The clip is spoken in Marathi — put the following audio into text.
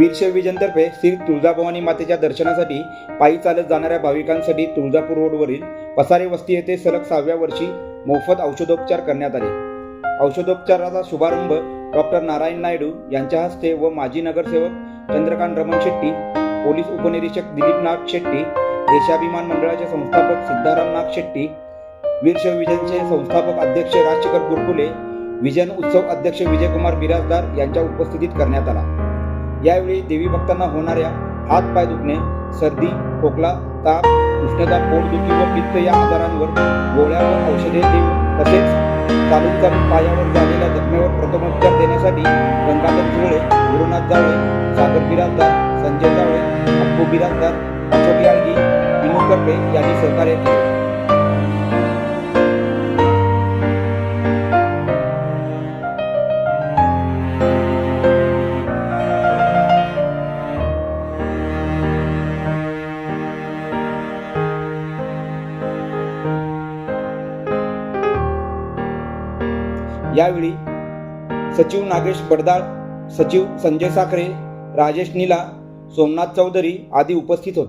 वीरशैव विजनतर्फे श्री तुळजाभवानी मातेच्या दर्शनासाठी पायी चालत जाणाऱ्या भाविकांसाठी तुळजापूर रोडवरील पसारे वस्ती येथे सलग सहाव्या वर्षी मोफत औषधोपचार करण्यात आले. औषधोपचाराचा शुभारंभ डॉक्टर नारायण नायडू यांच्या हस्ते व माजी नगरसेवक चंद्रकांत रमण शेट्टी पोलीस उपनिरीक्षक दिलीप नाग शेट्टी देशाभिमान मंडळाचे संस्थापक सिद्धाराम नाग शेट्टी वीरशैव विजनचे संस्थापक अध्यक्ष राजशेखर गुरकुले विजन उत्सव अध्यक्ष विजयकुमार बिराजदार यांच्या उपस्थितीत करण्यात आला. यावेळी देवी भक्तांना होणाऱ्या हात पाय दुखणे सर्दी खोकला ताप उष्णता पोटदुखी व पित्त या आजारांवर गोळ्या व औषधे देऊन तसेच चालून पायावर झालेल्या जखमेवर प्रथमोपचार देण्यासाठी गंगाधर झुळे गुरुनाथ जावळे सागर बिराजदार संजय जावळे अप्पू बिराजदार अशोक याळगी विनू करपे यांनी सहकार्य केले. यावेळी सचिव नागेश बडदाळ सचिव संजय साखरे राजेश निला सोमनाथ चौधरी आदी उपस्थित होते.